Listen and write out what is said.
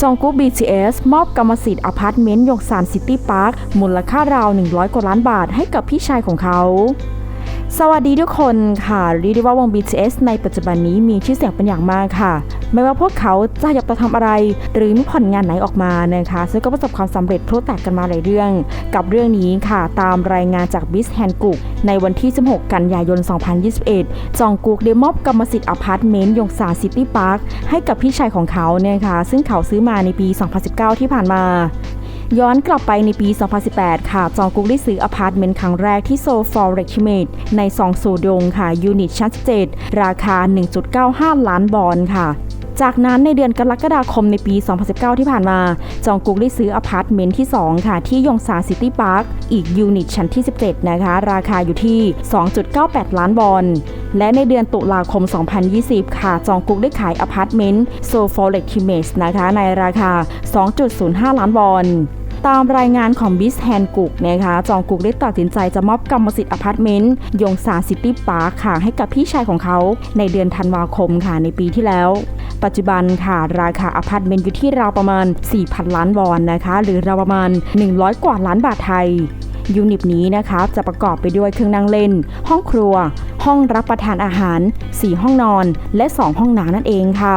จองกุ๊ก BTS มอบกรรมสิทธิ์อพาร์ตเมนต์ยงซานซิตี้พาร์คมูลค่าราว 100 กว่าล้านบาทให้กับพี่ชายของเขา สวัสดีทุกคนค่ะเรียกได้ว่าวง BTS ในปัจจุบันนี้มีชื่อเสียงเป็นอย่างมากค่ะ ไม่ว่าพวกเขาจะอยากจะทำอะไร หรือมีผลงานไหนออกมานะคะซึ่งก็ประสบความสำเร็จพลุแตกกันมาหลายเรื่อง กับเรื่องนี้ค่ะ ตามรายงานจาก b i z h a n d g r o u p ในวันที่ 16 กันยายน 2021 จองกุกได้มอบกรรมสิทธิ์อพาร์ตเมนต์ยงสาซิตี้พาร์คให้กับพี่ชายของเขาเนี่ยค่ะซึ่งเขาซื้อมาในปี 2019 ที่ผ่านมา ย้อนกลับไปในปี 2018 ค่ะ จองกุ๊กได้ซื้ออพาร์ตเมนต์ครั้งแรกที่โซฟอร์เรคิเมดในซองสูดงค่ะ ยูนิตชั้น7ราคา 1.95 ล้านบอลค่ะจากนั้นในเดือนกรกฎาคมในปี 2019 ที่ผ่านมา จองกุ๊กได้ซื้ออพาร์ตเมนต์ที่ 2 ค่ะ ที่ยงซาซิตี้พาร์คอีกยูนิตชั้นที่ 17 นะคะ ราคาอยู่ที่ 2.98 ล้านบอล และในเดือนตุลาคม 2020 ค่ะ จองกุ๊กได้ขายอพาร์ตเมนต์โซฟอร์เรคิเมสนะคะในราคา 2.05 ล้านบอลตามรายงานของบิสแฮนกุกนะคะ จองกุกได้ตัดสินใจจะมอบกรรมสิทธิ์อพาร์ตเมนต์ยงสาซิตี้พาร์คค่ะ ให้กับพี่ชายของเขาในเดือนธันวาคมค่ะในปีที่แล้ว ปัจจุบันค่ะ ราคาอพาร์ตเมนต์อยู่ที่ราวประมาณ 4,000 ล้านวอนนะคะ หรือราวประมาณ 100 กว่าล้านบาทไทย ยูนิตนี้นะคะจะประกอบไปด้วยเครื่องนั่งเล่น ห้องครัว ห้องรับประทานอาหาร 4 ห้องนอน และ 2 ห้องน้ำนั่นเองค่ะ